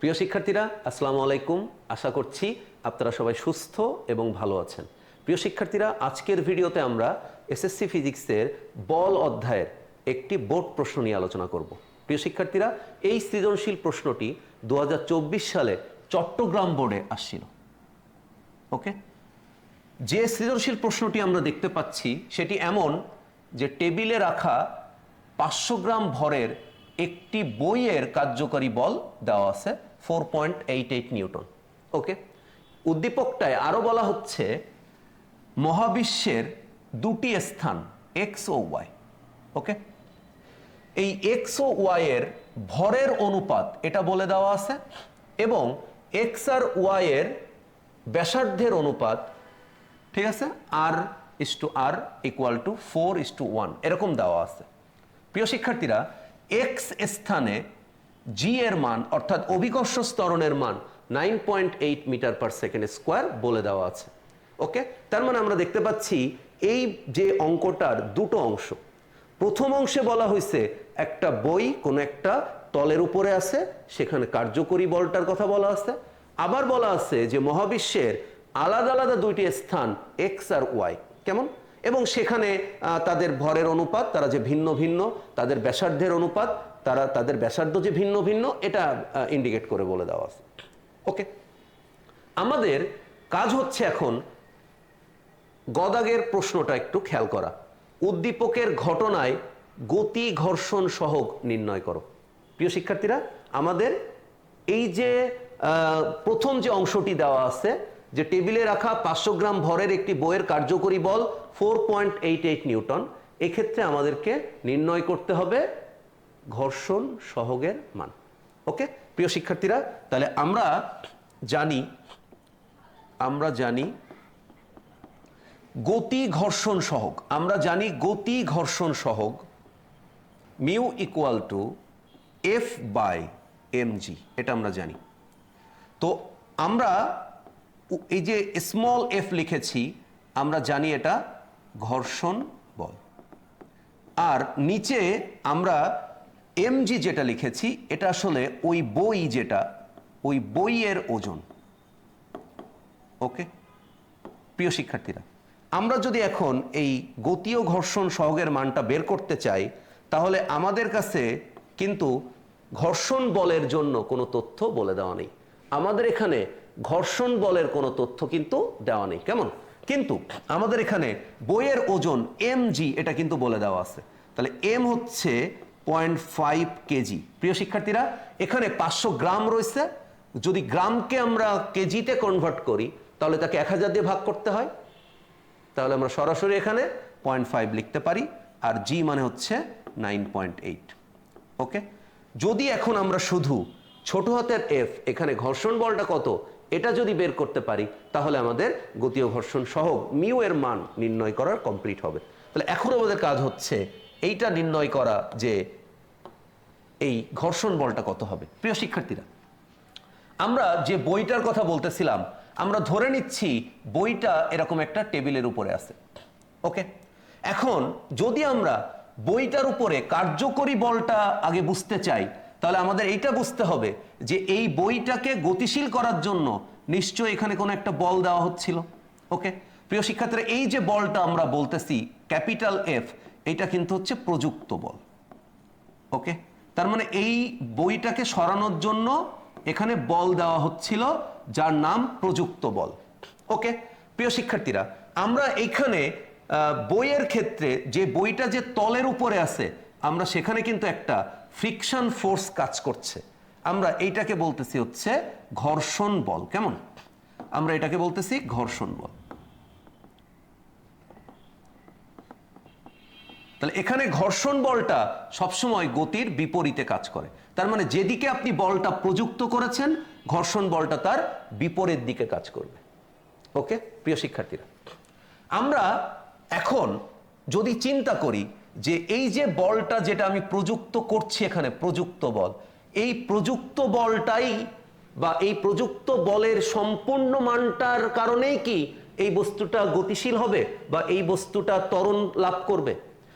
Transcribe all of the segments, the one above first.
প্রিয় শিক্ষার্থীরা, আসসালামু আলাইকুম। আশা করছি আপনারা সবাই সুস্থ এবং ভালো আছেন। প্রিয় শিক্ষার্থীরা, আজকের ভিডিওতে আমরা এসএসসি ফিজিক্সের বল অধ্যায়ের একটি বোর্ড প্রশ্ন নিয়ে আলোচনা করব। প্রিয় শিক্ষার্থীরা, এই সৃজনশীল প্রশ্নটি দু হাজার চব্বিশ সালে চট্টগ্রাম বোর্ডে আসছিল। ওকে? যে সৃজনশীল প্রশ্নটি আমরা দেখতে পাচ্ছি, সেটি এমন যে টেবিলে রাখা পাঁচশো গ্রাম ভরের একটি বইয়ের কার্যকরী বল দেওয়া আছে four point eight eight newton. Okay উদ্দীপকটায় আরও বলা হচ্ছে, মহাবিশ্বের দুটি স্থান এক্স ও ওয়াই ওকে এই এক্স ও ওয়াই এর ভরের অনুপাত এটা বলে দেওয়া আছে, এবং এক্স আর ওয়াই এর ব্যাসার্ধের অনুপাত, ঠিক আছে? R is to R equal to four is to one এরকম দেওয়া আছে। প্রিয় শিক্ষার্থীরা এক্স স্থানে জি এর মান, অর্থাৎ অভিকর্ষ স্তরণের মান nine point eight metre per second square বলে দেওয়া আছে। ওকে তার মানে আমরা দেখতে পাচ্ছি এই যে অঙ্কটার দুটো অংশ। প্রথম অংশে বলা হয়েছে একটা বই কোনো একটা তলের উপরে আছে, সেখানে কার্যকরী বলটার কথা বলা আছে। আবার বলা আছে যে মহাবিশ্বের আলাদা আলাদা দুইটি স্থান এক্স আর ওয়াই কেমন? এবং সেখানে তাদের ভরের অনুপাত, তারা যে ভিন্ন ভিন্ন, তাদের ব্যাসার্ধের অনুপাত, তারা, তাদের ব্যাসার্ধ যে ভিন্ন ভিন্ন, এটা ইন্ডিকেট করে বলে দেওয়া আছে। ওকে আমাদের কাজ হচ্ছে এখন গদাগের প্রশ্নটা একটু খেয়াল করা। উদ্দীপকের ঘটনায় গতি ঘর্ষণ সহগ নির্ণয় করো। প্রিয় শিক্ষার্থীরা, আমাদের এই যে প্রথম যে অংশটি দেওয়া আছে যে টেবিলে রাখা পাঁচশো গ্রাম ভরের একটি বইয়ের কার্যকরী বল four point eight eight newton. এক্ষেত্রে আমাদেরকে নির্ণয় করতে হবে ঘর্ষণ সহগের মান। ওকে? প্রিয় শিক্ষার্থীরা, তাহলে আমরা জানি আমরা জানি গতি ঘর্ষণ সহগ। আমরা জানি গতি ঘর্ষণ সহগ mu equal to F by M G এটা আমরা জানি। তো আমরা এই যে স্মল এফ লিখেছি, আমরা জানি এটা ঘর্ষণ বল। আর নিচে আমরা এমজি যেটা লিখেছি, এটা আসলে ওই বই যেটা, ওই বইয়ের ওজন। ওকে? প্রিয় শিক্ষার্থীরা, আমরা যদি এখন এই গতীয় ঘর্ষণ সহগের মানটা বের করতে চাই, তাহলে আমাদের কাছে কিন্তু ঘর্ষণ বলের জন্য কোনো তথ্য বলে দেওয়া নেই। আমাদের এখানে ঘর্ষণ বলের কোনো তথ্য কিন্তু দেওয়া নেই। কেমন? কিন্তু আমাদের এখানে বইয়ের ওজন এম এটা কিন্তু বলে দেওয়া আছে। তাহলে এম হচ্ছে পয়েন্ট ফাইভ কেজি। প্রিয় শিক্ষার্থীরা, এখানে পাঁচশো গ্রাম রয়েছে। যদি গ্রামকে আমরা কেজিতে কনভার্ট করি, তাহলে তাকে এক হাজার দিয়ে ভাগ করতে হয়। তাহলে আমরা সরাসরি এখানে পয়েন্ট ফাইভ লিখতে পারি, আর জি মানে হচ্ছে নাইন পয়েন্ট এইট। ওকে? যদি এখন আমরা শুধু ছোট হাতের এফ এখানে ঘর্ষণ বলটা কত? এটা যদি বের করতে পারি, তাহলে আমাদের গতীয় ঘর্ষণ সহ মিউ এর মান নির্ণয় করার কমপ্লিট হবে। তাহলে এখন আমাদের কাজ হচ্ছে এইটা নির্ণয় করা যে এই ঘর্ষণ বলটা কত হবে। প্রিয় শিক্ষার্থীরা, আমরা যে বইটার কথা বলতেছিলাম, আমরা ধরে নিচ্ছি বইটা এরকম একটা টেবিলের উপরে আছে। ওকে? এখন যদি আমরা বইটার উপরে কার্যকরী বলটা আগে বুঝতে চাই তাহলে আমাদের এইটা বুঝতে হবে যে এই বইটাকে গতিশীল করার জন্য নিশ্চয়ই এখানে কোনো একটা বল দেওয়া হচ্ছিল। ওকে? প্রিয় শিক্ষার্থীরা, এই যে বলটা আমরা বলতেছি, ক্যাপিটাল এফ এটা কিন্তু হচ্ছে প্রযুক্ত বল। ওকে? তার মানে এই বইটাকে সরানোর জন্য এখানে বল দেওয়া হচ্ছিল, যার নাম প্রযুক্ত বল। ওকে? প্রিয় শিক্ষার্থীরা, আমরা এইখানে বইয়ের ক্ষেত্রে যে বইটা যে তলের উপরে আছে, আমরা সেখানে কিন্তু একটা ফ্রিকশন ফোর্স কাজ করছে। আমরা এইটাকে বলতেছি হচ্ছে ঘর্ষণ বল। কেমন? আমরা এটাকে বলতেছি ঘর্ষণ বল। তাহলে এখানে ঘর্ষণ বলটা সবসময় গতির বিপরীতে কাজ করে। তার মানে যেদিকে আপনি বলটা প্রযুক্ত করেছেন, ঘর্ষণ বলটা তার বিপরীত দিকে কাজ করবে। ওকে? প্রিয় শিক্ষার্থীরা, আমরা এখন যদি চিন্তা করি যে এই যে বলটা যেটা আমি প্রযুক্ত করছি এখানে, প্রযুক্ত বল, এই প্রযুক্ত বলটাই বা এই প্রযুক্ত বলের সম্পূর্ণ মানটার কারণেই কি এই বস্তুটা গতিশীল হবে বা এই বস্তুটা ত্বরণ লাভ করবে?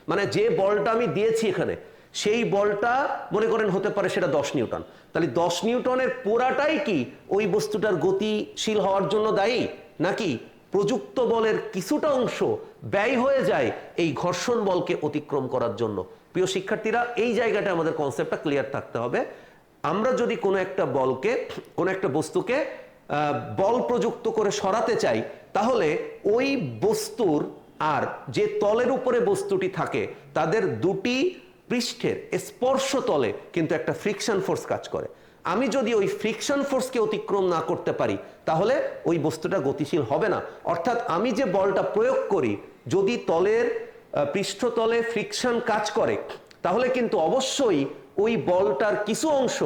মানে যে বলটা আমি দিয়েছি এখানে, সেই বলটা মনে করেন হতে পারে সেটা দশ নিউটন। তাহলে দশ নিউটনের পুরাটাই কি ওই বস্তুটার গতিশীল হওয়ার জন্য দায়ী? নাকি প্রযুক্ত বলের কিছুটা অংশ ব্যয় হয়ে যায় এই ঘর্ষণ বলকে অতিক্রম করার জন্য। প্রিয় শিক্ষার্থীরা, এই জায়গাটা আমাদের কনসেপ্টটা ক্লিয়ার থাকতে হবে। আমরা যদি কোনো একটা বলকে, কোনো একটা বস্তুকে বল প্রযুক্ত করে সরাতে চাই, তাহলে ওই বস্তুর আর যে তলের উপরে বস্তুটি থাকে, তাদের দুটি পৃষ্ঠের স্পর্শ তলে কিন্তু একটা ফ্রিকশন ফোর্স কাজ করে। আমি যদি ওই ফ্রিকশন ফোর্সকে অতিক্রম না করতে পারি, তাহলে ওই বস্তুটা গতিশীল হবে না। অর্থাৎ আমি যে বলটা প্রয়োগ করি, যদি তলের পৃষ্ঠতলে ফ্রিকশন কাজ করে, তাহলে কিন্তু অবশ্যই ওই বলটার কিছু অংশ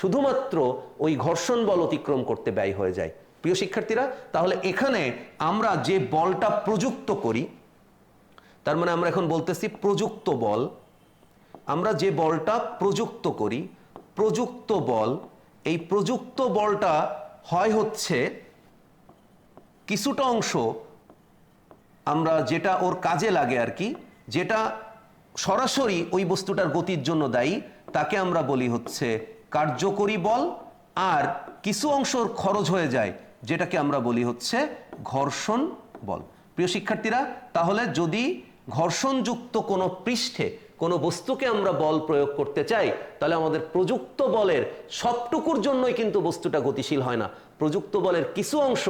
শুধুমাত্র ওই ঘর্ষণ বল অতিক্রম করতে ব্যয় হয়ে যায়। প্রিয় শিক্ষার্থীরা, তাহলে এখানে আমরা যে বলটা প্রযুক্ত করি, তার মানে আমরা এখন বলতেছি প্রযুক্ত বল, আমরা যে বলটা প্রযুক্ত করি প্রযুক্ত বল, এই প্রযুক্ত বলটা হয় হচ্ছে কিছুটা অংশ আমরা যেটা ওর কাজে লাগে আর কি, যেটা সরাসরি ওই বস্তুটার গতির জন্য দায়ী, তাকে আমরা বলি হচ্ছে কার্যকরী বল, আর কিছু অংশ ওর খরচ হয়ে যায়, যেটাকে আমরা বলি হচ্ছে ঘর্ষণ বল। প্রিয় শিক্ষার্থীরা, তাহলে যদি ঘর্ষণযুক্ত কোনো পৃষ্ঠে কোনো বস্তুকে আমরা বল প্রয়োগ করতে চাই, তাহলে আমাদের প্রযুক্ত বলের সবটুকুর জন্যই কিন্তু বস্তুটা গতিশীল হয় না। প্রযুক্ত বলের কিছু অংশ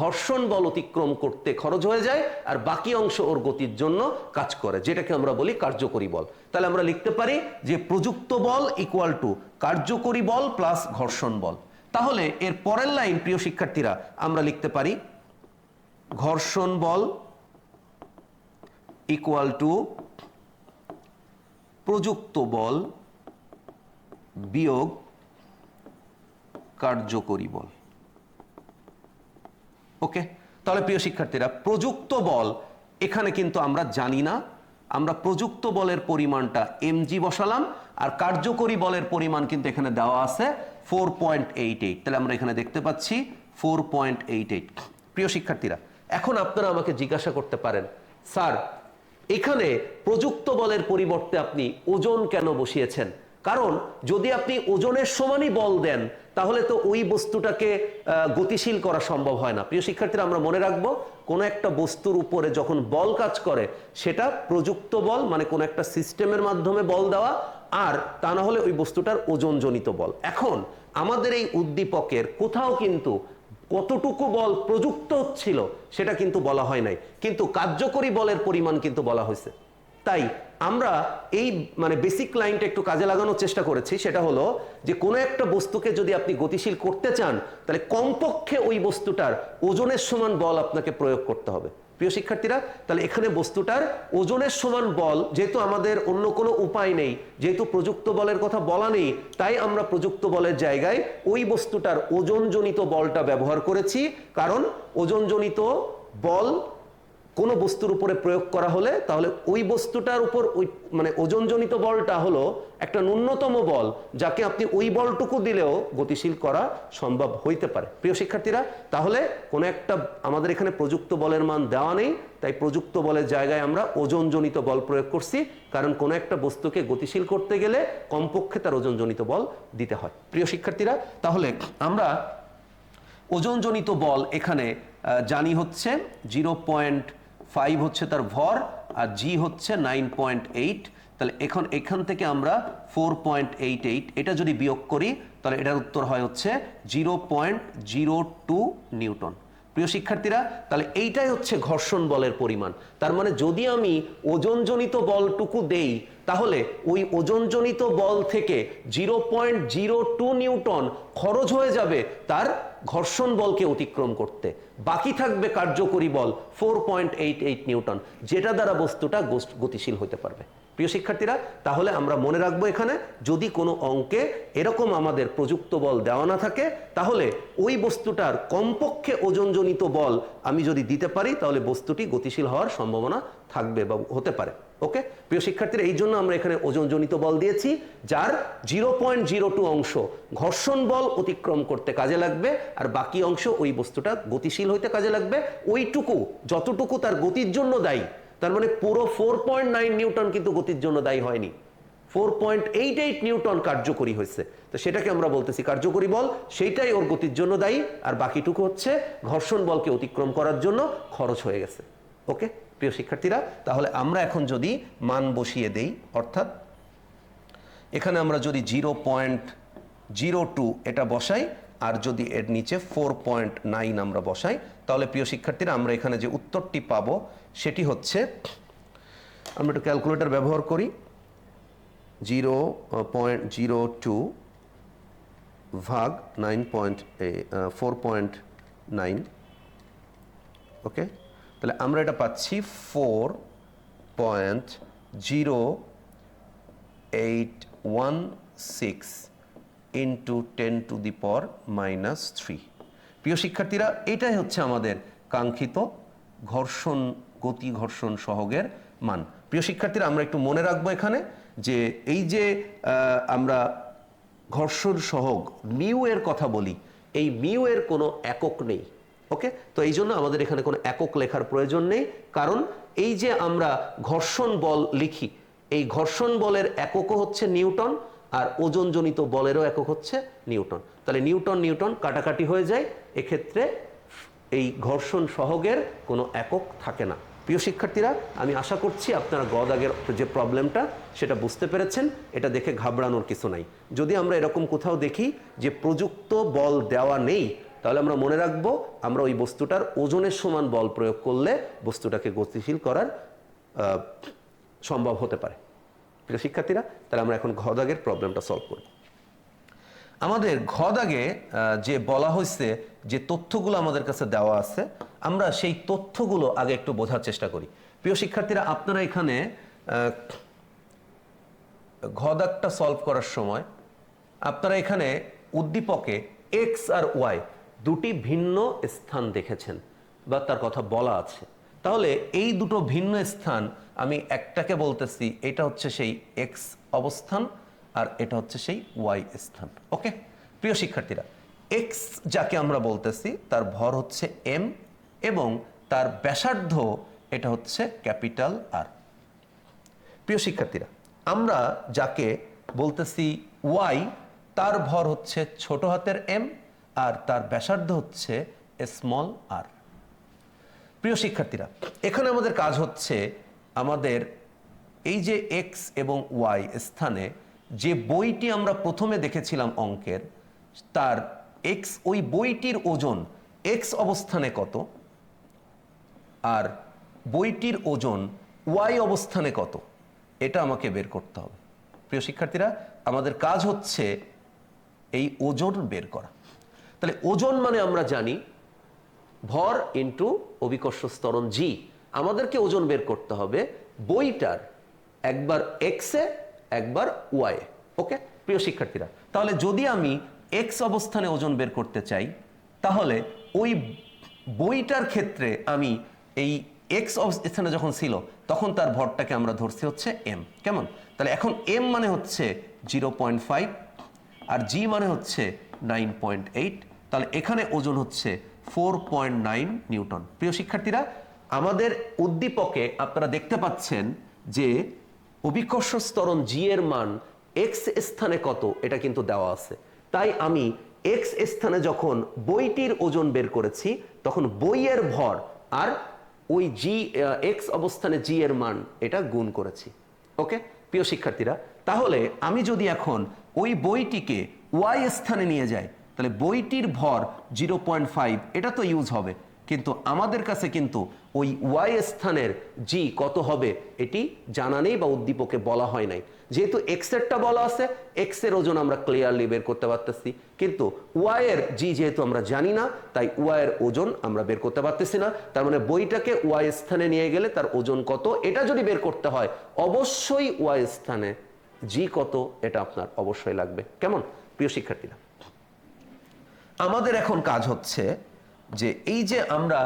ঘর্ষণ বল অতিক্রম করতে খরচ হয়ে যায় আর বাকি অংশ ওর গতির জন্য কাজ করে, যেটাকে আমরা বলি কার্যকরী বল। তাহলে আমরা লিখতে পারি যে প্রযুক্ত বল ইকুয়াল টু কার্যকরী বল প্লাস ঘর্ষণ বল। তাহলে এর পরের লাইন প্রিয় শিক্ষার্থীরা আমরা লিখতে পারি ঘর্ষণ বল ইকুয়াল টু প্রযুক্ত বল বিয়োগ কার্যকরী বল। ওকে? তাহলে প্রিয় শিক্ষার্থীরা, প্রযুক্ত বল, এখানে কিন্তু আমরা জানি না। আমরা প্রযুক্ত বলের পরিমাণটা এমজি বসালাম, আর কার্যকরী বলের পরিমাণ কিন্তু এখানে দেওয়া আছে ফোর পয়েন্ট এইট এইট তাহলে আমরা এখানে দেখতে পাচ্ছি ফোর পয়েন্ট এইট এইট প্রিয় শিক্ষার্থীরা, এখন আপনারা আমাকে জিজ্ঞাসা করতে পারেন, স্যার এখানে প্রযুক্ত বলের পরিবর্তে আপনি ওজন কেন বসিয়েছেন? কারণ যদি আপনি ওজনের সমানই বল দেন, তাহলে তো ওই বস্তুটাকে গতিশীল করা সম্ভব হয় না। প্রিয় শিক্ষার্থীরা, আমরা মনে রাখব, কোনো একটা বস্তুর উপরে যখন বল কাজ করে, সেটা প্রযুক্ত বল মানে কোনো একটা সিস্টেমের মাধ্যমে বল দেওয়া, আর তা না হলে ওই বস্তুটার ওজনজনিত বল। এখন আমাদের এই উদ্দীপকের কোথাও কিন্তু কতটুকু বল প্রযুক্ত ছিল সেটা কিন্তু বলা হয় নাই। কিন্তু কার্যকরী বলের পরিমাণ কিন্তু বলা হয়েছে। তাই আমরা এই মানে বেসিক লাইনটা একটু কাজে লাগানোর চেষ্টা করেছি। সেটা হলো যে কোনো একটা বস্তুকে যদি আপনি গতিশীল করতে চান, তাহলে কমপক্ষে ওই বস্তুটার ওজনের সমান বল আপনাকে প্রয়োগ করতে হবে। প্রিয় শিক্ষার্থীরা, তাহলে এখানে বস্তুটার ওজনের সমান বল, যেহেতু আমাদের অন্য কোনো উপায় নেই, যেহেতু প্রযুক্ত বলের কথা বলা নেই, তাই আমরা প্রযুক্ত বলের জায়গায় ওই বস্তুটার ওজনজনিত বলটা ব্যবহার করেছি। কারণ ওজনজনিত বল কোনো বস্তুর উপরে প্রয়োগ করা হলে তাহলে ওই বস্তুটার উপর ওই মানে ওজনজনিত বলটা হলো একটা ন্যূনতম বল, যাকে আপনি ওই বলটুকু দিলেও গতিশীল করা সম্ভব হইতে পারে। প্রিয় শিক্ষার্থীরা, তাহলে কোনো একটা আমাদের এখানে প্রযুক্ত বলের মান দেওয়া নেই, তাই প্রযুক্ত বলের জায়গায় আমরা ওজনজনিত বল প্রয়োগ করছি, কারণ কোনো একটা বস্তুকে গতিশীল করতে গেলে কমপক্ষে তার ওজনজনিত বল দিতে হয়। প্রিয় শিক্ষার্থীরা, তাহলে আমরা ওজনজনিত বল এখানে জানি হচ্ছে জিরো পয়েন্ট ফাইভ হচ্ছে তার ভর আর জি হচ্ছে নাইন পয়েন্ট এইট তাহলে এখন এখান থেকে আমরা ফোর পয়েন্ট এইট এইট এটা যদি বিয়োগ করি, তাহলে এটার উত্তর হয় হচ্ছে zero point zero two newton. প্রিয় শিক্ষার্থীরা, তাহলে এইটাই হচ্ছে ঘর্ষণ বলের পরিমাণ। তার মানে যদি আমি ওজনজনিত বলটুকু দেই, তাহলে ওই ওজনজনিত বল থেকে zero point zero two newton খরচ হয়ে যাবে তার ঘর্ষণ বলকে অতিক্রম করতে। বাকি থাকবে কার্যকরী বল four point eight eight newton, যেটা দ্বারা বস্তুটা গতিশীল হতে পারবে। প্রিয় শিক্ষার্থীরা, তাহলে আমরা মনে রাখব এখানে, যদি কোনো অঙ্কে এরকম আমাদের প্রযুক্ত বল দেওয়া না থাকে, তাহলে ওই বস্তুটার কমপক্ষে ওজনজনিত বল আমি যদি দিতে পারি, তাহলে বস্তুটি গতিশীল হওয়ার সম্ভাবনা থাকবে বা হতে পারে। ওকে? প্রিয় শিক্ষার্থীরা, এই জন্য আমরা এখানে ওজনজনিত বল দিয়েছি, যার জিরো পয়েন্ট জিরো টু অংশ ঘর্ষণ বল অতিক্রম করতে কাজে লাগবে, আর বাকি অংশ ওই বস্তুটা গতিশীল হইতে কাজে লাগবে। ওইটুকু, যতটুকু তার গতির জন্য দায়ী তার মানে পুরো ফোর পয়েন্ট নাইন নিউটন কিন্তু গতির জন্য দায়ী হয়নি। Four point eight eight newton কার্যকরী হয়েছে। তো সেটাকে আমরা বলতেছি কার্যকরী বল, সেইটাই ওর গতির জন্য দায়ী, আর বাকিটুকু হচ্ছে ঘর্ষণ বলকে অতিক্রম করার জন্য খরচ হয়ে গেছে। ওকে? প্রিয় শিক্ষার্থীরা, তাহলে আমরা এখন যদি মান বসিয়ে দেই, অর্থাৎ এখানে আমরা যদি জিরো পয়েন্ট জিরো টু এটা বসাই, আর যদি এর নিচে ফোর পয়েন্ট নাইন আমরা বসাই, তাহলে প্রিয় শিক্ষার্থীরা, আমরা এখানে যে উত্তরটি পাবো সেটি হচ্ছে, আমরা একটু ক্যালকুলেটর ব্যবহার করি, জিরো পয়েন্ট জিরো টু ভাগ nine point four point nine okay? তাহলে আমরা এটা পাচ্ছি four point zero eight one six into ten to the power minus three প্রিয় শিক্ষার্থীরা, এটাই হচ্ছে আমাদের কাঙ্ক্ষিত ঘর্ষণ গতি ঘর্ষণ সহগের মান। প্রিয় শিক্ষার্থীরা, আমরা একটু মনে রাখব এখানে যে এই যে আমরা ঘর্ষণ সহগ, মিউ এর কথা বলি, এই মিউ এর কোনো একক নেই, ওকে? তো এই জন্য আমাদের এখানে কোনো একক লেখার প্রয়োজন নেই, কারণ এই যে আমরা ঘর্ষণ বল লিখি, এই ঘর্ষণ বলের এককও হচ্ছে নিউটন, আর ওজনজনিত বলেরও একক হচ্ছে নিউটন। তাহলে নিউটন নিউটন কাটাকাটি হয়ে যায়, এক্ষেত্রে এই ঘর্ষণ সহগের কোনো একক থাকে না। প্রিয় শিক্ষার্থীরা, আমি আশা করছি আপনারা গদাগের যে প্রবলেমটা, সেটা বুঝতে পেরেছেন। এটা দেখে ঘাবড়ানোর কিছু নাই। যদি আমরা এরকম কোথাও দেখি যে প্রযুক্ত বল দেওয়া নেই, তাহলে আমরা মনে রাখব আমরা ওই বস্তুটার ওজনের সমান বল প্রয়োগ করলে বস্তুটাকে গতিশীল করার সম্ভব হতে পারে। প্রিয় শিক্ষার্থীরা, তাহলে আমরা এখন ঘদাগের প্রবলেমটা সলভ করি। আমাদের ঘ দাগে যে বলা হয়েছে যে তথ্যগুলো আমাদের কাছে দেওয়া আছে আমরা সেই তথ্যগুলো আগে একটু বোঝার চেষ্টা করি। প্রিয় শিক্ষার্থীরা আপনারা এখানে আহ, ঘ সলভ করার সময় আপনারা এখানে উদ্দীপকে এক্স আর ওয়াই দুটি ভিন্ন স্থান দেখেছেন বা তার কথা বলা আছে। তাহলে এই দুটো ভিন্ন স্থান আমি একটাকে বলতেছি এটা হচ্ছে সেই এক্স অবস্থান আর এটা হচ্ছে সেই ওয়াই স্থান। ওকে প্রিয় শিক্ষার্থীরা এক্স যাকে আমরা বলতেছি, তার ভর হচ্ছে এম এবং তার ব্যাসার্ধ এটা হচ্ছে ক্যাপিটাল আর প্রিয় শিক্ষার্থীরা, আমরা যাকে বলতেছি ওয়াই তার ভর হচ্ছে ছোট হাতের এম আর তার ব্যাসার্ধ হচ্ছে স্মল আর প্রিয় শিক্ষার্থীরা, এখানে আমাদের কাজ হচ্ছে আমাদের এই যে এক্স এবং ওয়াই স্থানে যে বইটি আমরা প্রথমে দেখেছিলাম অঙ্কের, তার এক্স ওই বইটির ওজন এক্স অবস্থানে কত? আর বইটির ওজন ওয়াই অবস্থানে কত? এটা আমাকে বের করতে হবে। প্রিয় শিক্ষার্থীরা, আমাদের কাজ হচ্ছে এই ওজন বের করা। তাহলে ওজন মানে আমরা জানি ভর ইন্টু অভিকর্ষ স্তরণ জি আমাদেরকে ওজন বের করতে হবে বইটার, একবার এক্সে একবার ওয়াই ওকে প্রিয় শিক্ষার্থীরা, তাহলে যদি আমি এক্স অবস্থানে ওজন বের করতে চাই, তাহলে ওই বইটার ক্ষেত্রে আমি এই এক্স স্থানে যখন ছিল, তখন তার ভরটাকে আমরা ধরছি হচ্ছে এম কেমন? তাহলে এখন এম মানে হচ্ছে জিরো পয়েন্ট ফাইভ আর জি মানে হচ্ছে নাইন পয়েন্ট এইট। তাহলে এখানে ওজন হচ্ছে ফোর পয়েন্ট নাইন নিউটন। প্রিয় শিক্ষার্থীরা, আমাদের উদ্দীপকে আপনারা দেখতে পাচ্ছেন যে অভিকর্ষ স্তরণ জি এর মান এক্স স্থানে কত, এটা কিন্তু দেওয়া আছে। তাই আমি এক্স স্থানে যখন বইটির ওজন বের করেছি, তখন বইয়ের ভর আর ওই জি এক্স অবস্থানে জি এর মান এটা গুণ করেছি। ওকে প্রিয় শিক্ষার্থীরা, তাহলে আমি যদি এখন ওই বইটিকে ওয়াই স্থানে নিয়ে যাই, তাহলে বইটির ভর জিরো পয়েন্ট ফাইভ এটা তো ইউজ হবে। কিন্তু আমাদের কাছে কিন্তু ওই ওয়াই স্থানের জি কত হবে, এটি জানা নেই বা উদ্দীপকে বলা হয় নাই। যেহেতু এক্স এরটা বলা আছে এক্সের ওজন আমরা ক্লিয়ারলি বের করতে পারতেছি। কিন্তু ওয়াই এর জি যেহেতু আমরা জানি না, তাই ওয়াই এর ওজন আমরা বের করতে পারতেছি না। তার মানে বইটাকে ওয়াই স্থানে নিয়ে গেলে তার ওজন কত? এটা যদি বের করতে হয়, অবশ্যই ওয়াই স্থানে জি কত? এটা আপনার অবশ্যই লাগবে। কেমন? প্রিয় শিক্ষার্থীরা। আমাদের এখন কাজ হচ্ছে যে এই যে আমরা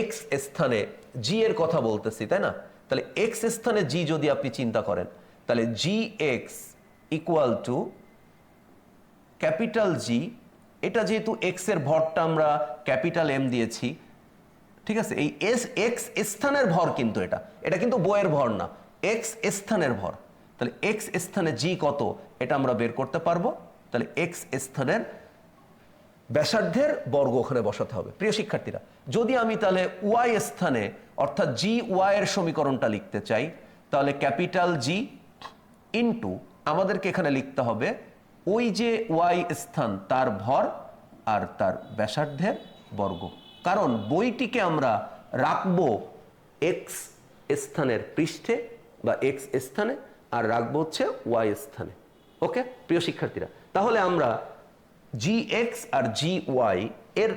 এক্স স্থানে জি এর কথা বলতেছি, তাই না? তাহলে এক্স স্থানে জি যদি আপনি চিন্তা করেন তাহলে G X equal to capital G এটা যেহেতু এক্সের ভরটা আমরা ক্যাপিটাল এম দিয়েছি, ঠিক আছে? এই এস এক্স স্থানের ভর কিন্তু এটা। এটা কিন্তু বইয়ের ভর না। এক্স স্থানের ভর। তাহলে এক্স স্থানে জি কত? এটা আমরা বের করতে পারব। তাহলে এক্স স্থানের ব্যাসার্ধের বর্গ ওখানে বসাতে হবে। প্রিয় শিক্ষার্থীরা, যদি আমি তাহলে ওয়াই স্থানে, অর্থাৎ জি ওয়াই এর সমীকরণটা লিখতে চাই, তাহলে ক্যাপিটাল জি ইন্টু আমাদেরকে এখানে লিখতে হবে ওই যে ওয়াই স্থান, তার ভর আর তার ব্যাসার্ধের বর্গ। কারণ বইটিকে আমরা রাখব এক্স স্থানের পৃষ্ঠে বা এক্স স্থানে আর রাখব হচ্ছে ওয়াই স্থানে। ওকে? প্রিয় শিক্ষার্থীরা, তাহলে আমরা জি এক্স আর জি ওয়াই এর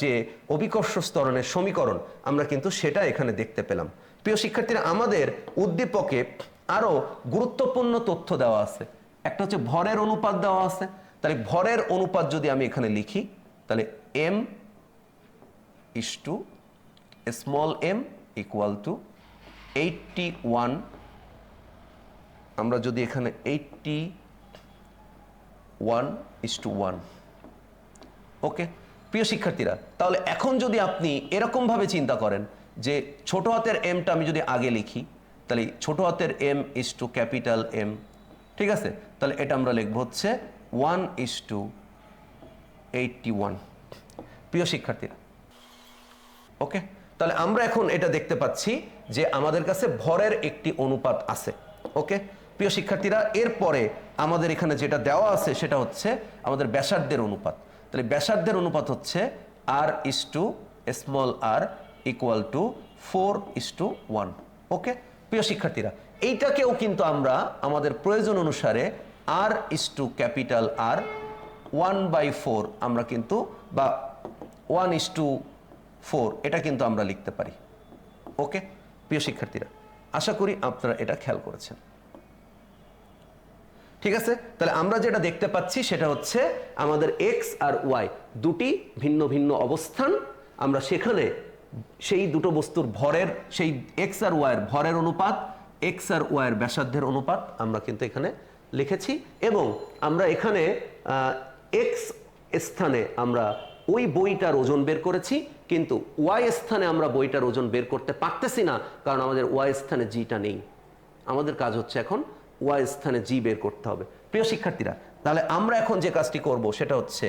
যে অভিকর্ষ স্তরণের সমীকরণ, আমরা কিন্তু সেটা এখানে দেখতে পেলাম। প্রিয় শিক্ষার্থীরা, আমাদের উদ্দীপকে আরও গুরুত্বপূর্ণ তথ্য দেওয়া আছে। একটা হচ্ছে ভরের অনুপাত দেওয়া আছে। তাহলে ভরের অনুপাত যদি আমি এখানে লিখি, তাহলে M is to small M equal to eighty one আমরা যদি এখানে eighty one is to one okay প্রিয় শিক্ষার্থীরা, তাহলে এখন যদি আপনি এরকমভাবে চিন্তা করেন যে ছোট হাতের এমটা আমি যদি আগে লিখি তাহলে ছোট হাতের M is to capital M ঠিক আছে? তাহলে এটা আমরা লিখব হচ্ছে one is to eighty one প্রিয় শিক্ষার্থীরা, ওকে? তাহলে আমরা এখন এটা দেখতে পাচ্ছি যে আমাদের কাছে ভরের একটি অনুপাত আছে, ওকে? প্রিয় শিক্ষার্থীরা, এরপরে আমাদের এখানে যেটা দেওয়া আছে সেটা হচ্ছে আমাদের ব্যাসার্ধের অনুপাত। তাহলে ব্যাসার্ধের অনুপাত হচ্ছে R is to small R equal to four is to one okay? প্রিয় শিক্ষার্থীরা, এইটাকেও কিন্তু আমরা আমাদের প্রয়োজন অনুসারে R is to capital R one by four আমরা কিন্তু, বা ওয়ান ইস টু ফোর এটা কিন্তু আমরা লিখতে পারি। ওকে প্রিয় শিক্ষার্থীরা, আশা করি আপনারা এটা খেয়াল করেছেন। ঠিক আছে? তাহলে আমরা যেটা দেখতে পাচ্ছি সেটা হচ্ছে আমাদের এক্স আর ওয়াই দুটি ভিন্ন ভিন্ন অবস্থান। আমরা সেখানে সেই দুটো বস্তুর ভরের, সেই এক্স আর ওয়াইয়ের ভরের অনুপাত এক্স আর ওয়াইয়ের ব্যাসার্ধের অনুপাত আমরা কিন্তু এখানে লিখেছি এবং আমরা এখানে এক্স স্থানে আমরা ওই বইটার ওজন বের করেছি, কিন্তু ওয়াই স্থানে আমরা বইটার ওজন বের করতে পারতেছি না, কারণ আমাদের ওয়াই স্থানে জিটা নেই। আমাদের কাজ হচ্ছে এখন ওয়াই স্থানে জি বের করতে হবে। প্রিয় শিক্ষার্থীরা, তাহলে আমরা এখন যে কাজটি করব সেটা হচ্ছে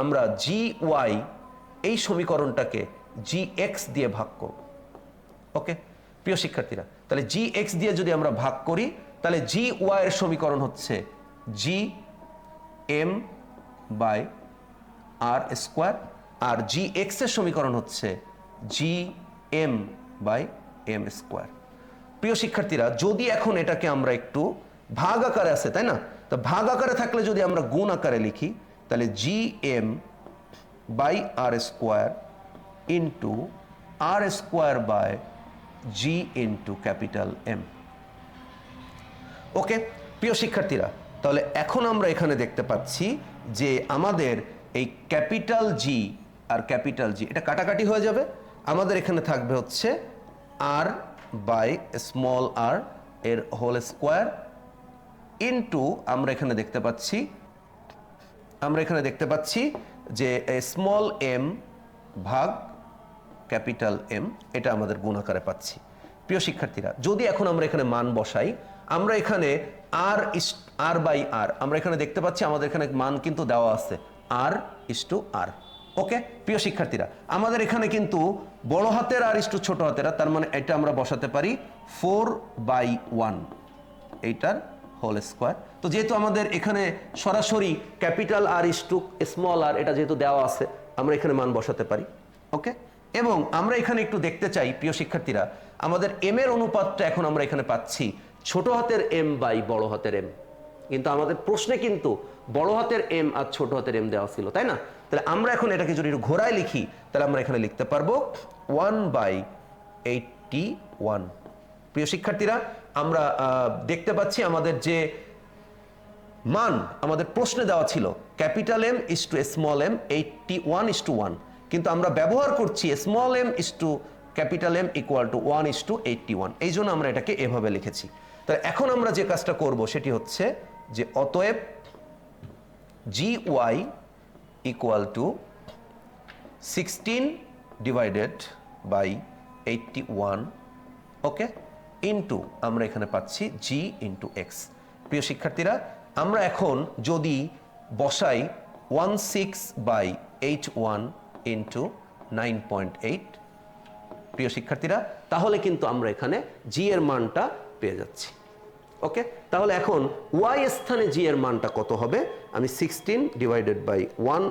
আমরা জি ওয়াই এই সমীকরণটাকে জি এক্স দিয়ে ভাগ করব। ওকে প্রিয় শিক্ষার্থীরা, তাহলে জি এক্স দিয়ে যদি আমরা ভাগ করি, তাহলে জি ওয়াই এর সমীকরণ হচ্ছে G M by R square R G এক্সের সমীকরণ হচ্ছে G M by M square প্রিয় শিক্ষার্থীরা, যদি এখন এটাকে আমরা একটু ভাগ আকারে আছে, তাই না? তো ভাগ আকারে থাকলে যদি আমরা গুণ আকারে লিখি, তাহলে G M by R square into R square by G into capital M okay প্রিয় শিক্ষার্থীরা, তাহলে এখন আমরা এখানে দেখতে পাচ্ছি যে আমাদের এই ক্যাপিটাল জি আর ক্যাপিটাল জি এটা কাটাকাটি হয়ে যাবে। আমাদের এখানে থাকবে হচ্ছে আর বাই স্মল আর এর হোল স্কোয়ার ইনটু আমরা এখানে দেখতে পাচ্ছি, আমরা এখানে দেখতে পাচ্ছি যে স্মল এম ভাগ ক্যাপিটাল এম এটা আমাদের গুণ আকারে পাচ্ছি। প্রিয় শিক্ষার্থীরা, যদি এখন আমরা এখানে মান বসাই, আমরা এখানে আর ইস আর বাই আর আমরা এখানে দেখতে পাচ্ছি আমাদের এখানে মান কিন্তু দেওয়া আছে আর ইস টু আর ওকে প্রিয় শিক্ষার্থীরা, আমাদের এখানে কিন্তু বড় হাতের আর ইস টু ছোট হাতের তার মানে এটা আমরা বসাতে পারি ফোর বাই ওয়ান এইটার হোল স্কোয়ার তো যেহেতু আমাদের এখানে সরাসরি capital R is to small R এটা যেহেতু দেওয়া আছে, আমরা এখানে মান বসাতে পারি ওকে এবং আমরা এখানে একটু দেখতে চাই, প্রিয় শিক্ষার্থীরা, আমাদের এম এর অনুপাতটা এখন আমরা এখানে পাচ্ছি। ছোট হাতের এম বাই বড় হাতের এম কিন্তু আমাদের প্রশ্নে কিন্তু বড় হাতের এম আর ছোট হাতের এম দেওয়া ছিল, তাই না? তাহলে আমরা এখন এটাকে যদি ঘোরায় লিখি, তাহলে আমরা এখানে লিখতে পারব ওয়ান বাই এইটটি ওয়ান প্রিয় শিক্ষার্থীরা, আমরা দেখতে পাচ্ছি আমাদের যে মান, আমাদের প্রশ্নে দেওয়া ছিল, capital M is to small M eighty one is to one কিন্তু আমরা ব্যবহার করছি small M is to capital M equal to one is to eighty one এই জন্য আমরা এটাকে এভাবে লিখেছি। তাহলে এখন আমরা যে কাজটা করব সেটি হচ্ছে যে অতএব G Y equal to sixteen divided by eighty one okay into আমরা এখানে পাচ্ছি জি ইন্টু এক্স প্রিয় শিক্ষার্থীরা, আমরা এখন যদি বসাই one six by eight one into nine point eight প্রিয় শিক্ষার্থীরা, তাহলে কিন্তু আমরা এখানে জি এর মানটা পেয়ে যাচ্ছি। ওকে? তাহলে এখন ওয়াই স্থানে জি এর মানটা কত হবে? আমি sixteen divided by one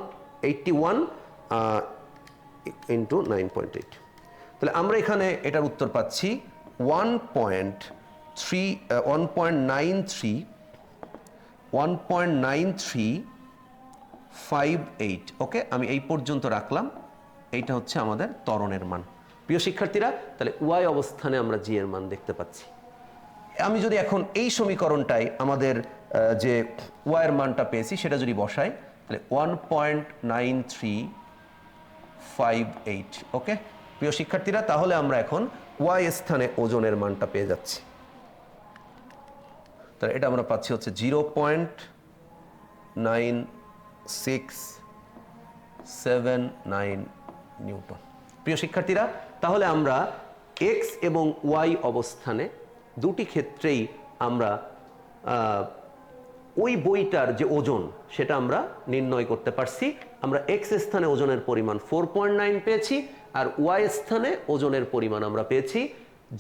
eighty one into nine point eight তাহলে আমরা এখানে এটার উত্তর পাচ্ছি one point three one point nine three one point nine three five eight okay আমি এই পর্যন্ত রাখলাম। এইটা হচ্ছে আমাদের ত্বরণের মান। প্রিয় শিক্ষার্থীরা, তাহলে ওয়াই অবস্থানে আমরা জি মান দেখতে পাচ্ছি। আমি যদি এখন এই সমীকরণটাই আমাদের যে ওয়াইয়ের মানটা পেয়েছি, সেটা যদি বসাই, তাহলে one point nine three five eight okay প্রিয় শিক্ষার্থীরা, তাহলে আমরা এখন ওয়াই স্থানে ওজনের মানটা পেয়ে যাচ্ছি। তাহলে এটা আমরা পাচ্ছি হচ্ছে zero point nine six, seven, nine newton. প্রিয় শিক্ষার্থীরা, তাহলে আমরা এক্স এবং ওয়াই অবস্থানে দুটি ক্ষেত্রেই আমরা ওই বইটার যে ওজন, সেটা আমরা নির্ণয় করতে পারছি। আমরা এক্স স্থানে ওজনের পরিমাণ ফোর পয়েন্ট নাইন পেয়েছি আর ওয়াই স্থানে ওজনের পরিমাণ আমরা পেয়েছি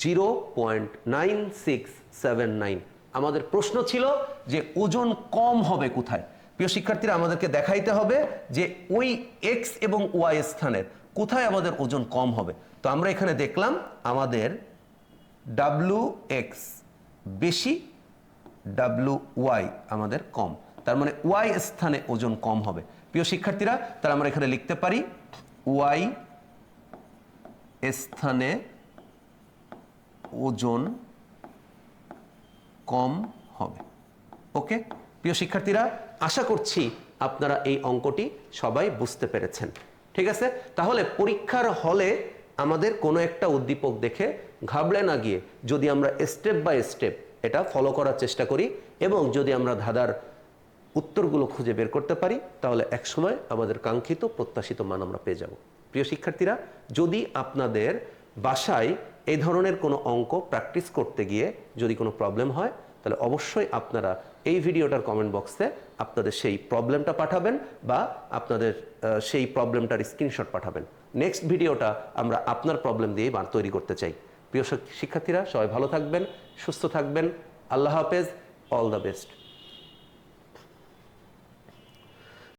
zero point nine six seven nine আমাদের প্রশ্ন ছিল যে ওজন কম হবে কোথায়? প্রিয় শিক্ষার্থীরা, আমাদেরকে দেখাইতে হবে যে ওই এক্স এবং ওয়াই স্থানের কোথায় আমাদের ওজন কম হবে। তো আমরা এখানে দেখলাম আমাদের ডাব্লু এক্স বেশি ডাব্লু ওয়াই আমাদের কম। তার মানে ওয়াই স্থানে ওজন কম হবে। প্রিয় শিক্ষার্থীরা তার আমরা এখানে লিখতে পারি ওয়াই স্থানে ওজন কম হবে। ওকে? প্রিয় শিক্ষার্থীরা আশা করছি আপনারা এই অঙ্কটি সবাই বুঝতে পেরেছেন। ঠিক আছে? তাহলে পরীক্ষার হলে আমাদের কোনো একটা উদ্দীপক দেখে ঘাবড়ে না গিয়ে যদি আমরা স্টেপ বাই স্টেপ এটা ফলো করার চেষ্টা করি এবং যদি আমরা ধাঁধার উত্তরগুলো খুঁজে বের করতে পারি, তাহলে একসময় আমাদের কাঙ্ক্ষিত প্রত্যাশিত মান আমরা পেয়ে যাব। প্রিয় শিক্ষার্থীরা, যদি আপনাদের বাসায় এই ধরনের কোনো অঙ্ক প্র্যাকটিস করতে গিয়ে যদি কোনো প্রবলেম হয়, তাহলে অবশ্যই আপনারা এই ভিডিওটার কমেন্ট বক্সে আপনাদের সেই প্রবলেমটা পাঠাবেন বা আপনাদের সেই প্রবলেমটার স্ক্রিনশট পাঠাবেন। নেক্সট ভিডিওটা আমরা আপনার প্রবলেম দিয়েই তৈরি করতে চাই। প্রিয় শিক্ষার্থীরা, সবাই ভালো থাকবেন, সুস্থ থাকবেন। আল্লাহ হাফেজ অল দ্য বেস্ট